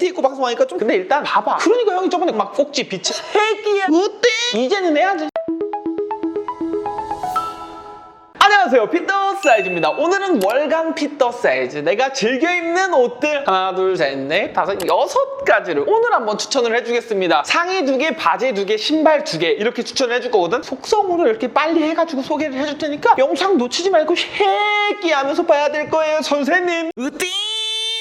팬티 입고 방송하니까 좀 근데 일단 봐봐. 그러니까 형이 저번에 막 꼭지 빛이 새끼야. 어때? 이제는 해야지. 안녕하세요. 피터 사이즈입니다. 오늘은 월간 피터 사이즈. 내가 즐겨 입는 옷들. 하나 둘셋넷 다섯 여섯 가지를 오늘 한번 추천을 해주겠습니다. 상의 두개 바지 두 개 신발 두 개 이렇게 추천을 해줄 거거든. 속성으로 이렇게 빨리 해가지고 소개를 해줄 테니까 영상 놓치지 말고 새끼 하면서 봐야 될 거예요 선생님. 으띠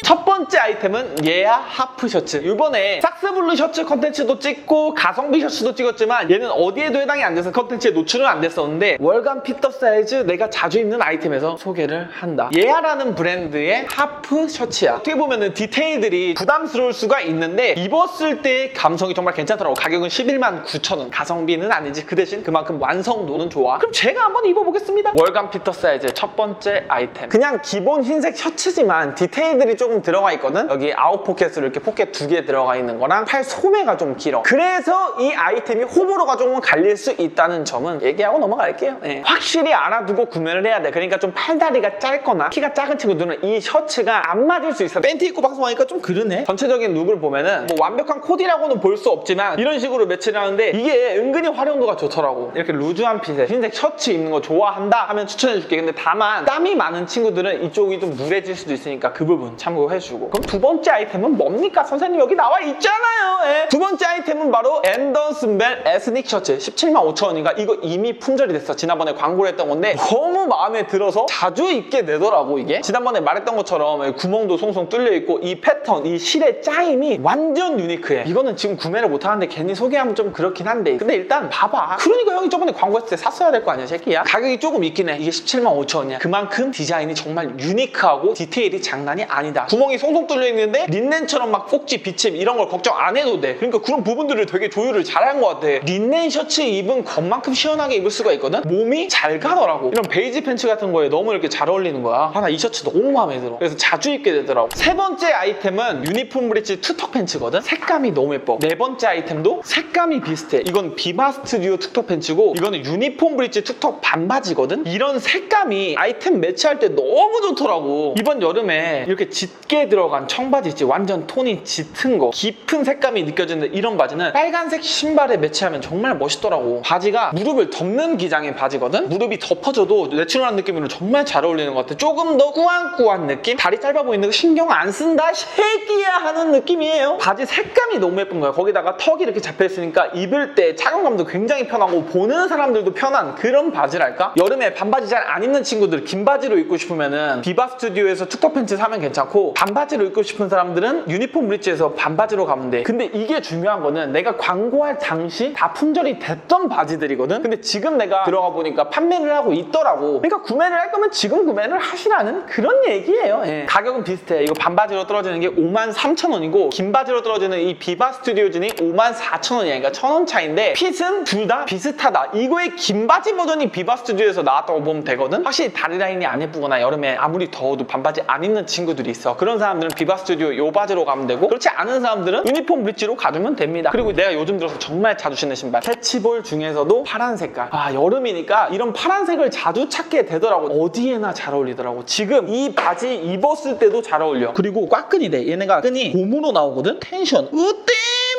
첫 번째 아이템은 예아 하프 셔츠. 이번에 삭스블루 셔츠 컨텐츠도 찍고 가성비 셔츠도 찍었지만 얘는 어디에도 해당이 안 돼서 컨텐츠에 노출은 안 됐었는데 월간 피터 사이즈 내가 자주 입는 아이템에서 소개를 한다. 예아라는 브랜드의 하프 셔츠야. 어떻게 보면은 디테일들이 부담스러울 수가 있는데 입었을 때 감성이 정말 괜찮더라고. 가격은 11만 9천 원. 가성비는 아니지. 그 대신 그만큼 완성도는 좋아. 그럼 제가 한번 입어보겠습니다. 월간 피터 사이즈 첫 번째 아이템. 그냥 기본 흰색 셔츠지만 디테일들이 조금 들어가 있거든? 여기 아웃 포켓으로 이렇게 포켓 두 개 들어가 있는 거랑 팔 소매가 좀 길어. 그래서 이 아이템이 호불호가 조금 갈릴 수 있다는 점은 얘기하고 넘어갈게요. 네. 확실히 알아두고 구매를 해야 돼. 그러니까 좀 팔다리가 짧거나 키가 작은 친구들은 이 셔츠가 안 맞을 수 있어. 팬티 입고 방송하니까 좀 그러네. 전체적인 룩을 보면은 뭐 완벽한 코디라고는 볼 수 없지만 이런 식으로 매치를 하는데 이게 은근히 활용도가 좋더라고. 이렇게 루즈한 핏에 흰색 셔츠 입는 거 좋아한다 하면 추천해줄게. 근데 다만 땀이 많은 친구들은 이쪽이 좀 누래질 수도 있으니까 그 부분 참고 해주고. 그럼 두 번째 아이템은 뭡니까? 선생님 여기 나와 있잖아요. 예. 두 번째 아이템은 바로 앤더슨벨 에스닉 셔츠 17만 5천 원인가? 이거 이미 품절이 됐어. 지난번에 광고를 했던 건데 너무 마음에 들어서 자주 입게 되더라고 이게. 지난번에 말했던 것처럼 여기 구멍도 송송 뚫려 있고 이 패턴 이 실의 짜임이 완전 유니크해. 이거는 지금 구매를 못 하는데 괜히 소개하면 좀 그렇긴 한데. 근데 일단 봐봐. 그러니까 형이 저번에 광고했을 때 샀어야 될 거 아니야 새끼야? 가격이 조금 있긴 해. 이게 17만 5천 원이야. 그만큼 디자인이 정말 유니크하고 디테일이 장난이 아니다 구멍이 송송 뚫려 있는데 린넨처럼 막 꼭지 비침 이런 걸 걱정 안 해도 돼. 그러니까 그런 부분들을 되게 조율을 잘한 것 같아. 린넨 셔츠 입은 것만큼 시원하게 입을 수가 있거든? 몸이 잘 가더라고. 이런 베이지 팬츠 같은 거에 너무 이렇게 잘 어울리는 거야. 하나 이 셔츠 너무 마음에 들어. 그래서 자주 입게 되더라고. 세 번째 아이템은 유니폼 브릿지 투턱 팬츠거든? 색감이 너무 예뻐. 네 번째 아이템도 색감이 비슷해. 이건 비바 스튜디오 투턱 팬츠고 이거는 유니폼 브릿지 투턱 반바지거든? 이런 색감이 아이템 매치할 때 너무 좋더라고. 이번 여름에 이렇게 짙게 들어간 청바지 있지? 완전 톤이 짙은 거. 깊은 색감이 느껴지는 이런 바지는 빨간색 신발에 매치하면 정말 멋있더라고. 바지가 무릎을 덮는 기장의 바지거든? 무릎이 덮어져도 내추럴한 느낌으로 정말 잘 어울리는 것 같아. 조금 더 꾸안꾸안 느낌? 다리 짧아 보이는 거 신경 안 쓴다? 새끼야 하는 느낌이에요. 바지 색감이 너무 예쁜 거야. 거기다가 턱이 이렇게 잡혀 있으니까 입을 때 착용감도 굉장히 편하고 보는 사람들도 편한 그런 바지랄까? 여름에 반바지 잘 안 입는 친구들 긴 바지로 입고 싶으면은 비바 스튜디오에서 투턱 팬츠 사면 괜찮고 반바지로 입고 싶은 사람들은 유니폼 브릿지에서 반바지로 가면 돼. 근데 이게 중요한 거는 내가 광고할 당시 다 품절이 됐던 바지들이거든. 근데 지금 내가 들어가 보니까 판매를 하고 있더라고. 그러니까 구매를 할 거면 지금 구매를 하시라는 그런 얘기예요. 예. 가격은 비슷해. 이거 반바지로 떨어지는 게 5만 3천 원이고 긴 바지로 떨어지는 이 비바 스튜디오 진이 5만 4천 원이야. 그러니까 천원 차인데 핏은 둘 다 비슷하다. 이거의 긴 바지 버전이 비바 스튜디오에서 나왔다고 보면 되거든. 확실히 다리 라인이 안 예쁘거나 여름에 아무리 더워도 반바지 안 입는 친구들이 있어 그런 사람들은 비바 스튜디오 요 바지로 가면 되고 그렇지 않은 사람들은 유니폼 브릿지로 가두면 됩니다. 그리고 내가 요즘 들어서 정말 자주 신는 신발. 캐치볼 중에서도 파란 색깔. 아 여름이니까 이런 파란색을 자주 찾게 되더라고. 어디에나 잘 어울리더라고. 지금 이 바지 입었을 때도 잘 어울려. 그리고 꽉끈이 돼. 얘네가 끈이 곰으로 나오거든? 텐션. 으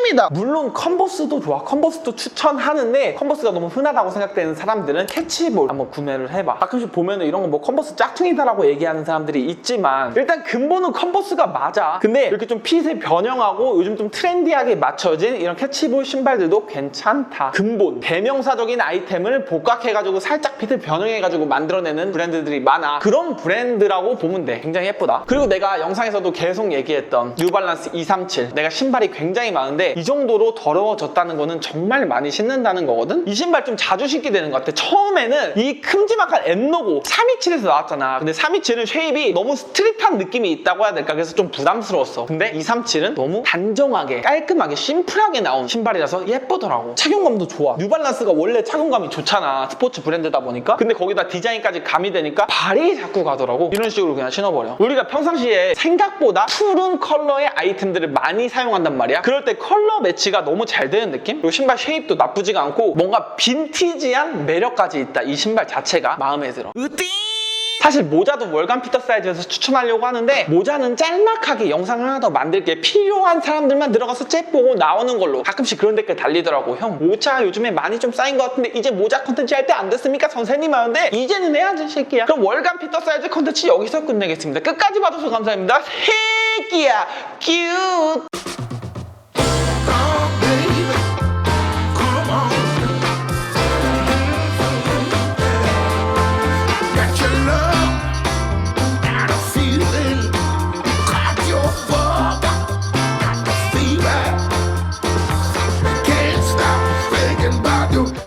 뜸이다. 물론 컨버스도 좋아. 컨버스도 추천하는데 컨버스가 너무 흔하다고 생각되는 사람들은 캐치볼 한번 구매를 해봐. 가끔씩 보면은 이런 거 뭐 컨버스 짝퉁이다라고 얘기하는 사람들이 있지만 일단 근본은 컨버스가 맞아. 근데 이렇게 좀 핏에 변형하고 요즘 좀 트렌디하게 맞춰진 이런 캐치볼 신발들도 괜찮다. 근본. 대명사적인 아이템을 복각해가지고 살짝 핏을 변형해가지고 만들어내는 브랜드들이 많아. 그런 브랜드라고 보면 돼. 굉장히 예쁘다. 그리고 내가 영상에서도 계속 얘기했던 뉴발란스 237 내가 신발이 굉장히 많은데 이 정도로 더러워졌다는 거는 정말 많이 신는다는 거거든? 이 신발 좀 자주 신게 되는 것 같아. 처음에는 이 큼지막한 N로고 327에서 나왔잖아. 근데 327은 쉐입이 너무 스트릿한 느낌이 있다고 해야 될까? 그래서 좀 부담스러웠어. 근데 237은 너무 단정하게 깔끔하게 심플하게 나온 신발이라서 예쁘더라고. 착용감도 좋아. 뉴발란스가 원래 착용감이 좋잖아 스포츠 브랜드다 보니까. 근데 거기다 디자인까지 가미되니까 발이 자꾸 가더라고. 이런 식으로 그냥 신어버려. 우리가 평상시에 생각보다 푸른 컬러의 아이템들을 많이 사용한단 말이야. 그럴 때 컬러 매치가 너무 잘 되는 느낌? 그리고 신발 쉐입도 나쁘지가 않고 뭔가 빈티지한 매력까지 있다 이 신발 자체가 마음에 들어. 으띠! 사실 모자도 월간 피터 사이즈에서 추천하려고 하는데 모자는 짤막하게 영상을 하나 더 만들게 필요한 사람들만 들어가서 잽 보고 나오는 걸로 가끔씩 그런 댓글 달리더라고 형. 모자 요즘에 많이 좀 쌓인 것 같은데 이제 모자 컨텐츠 할 때 안 됐습니까? 선생님 하는데 이제는 해야지 새끼야. 그럼 월간 피터 사이즈 컨텐츠 여기서 끝내겠습니다. 끝까지 봐줘서 감사합니다. 새끼야 큐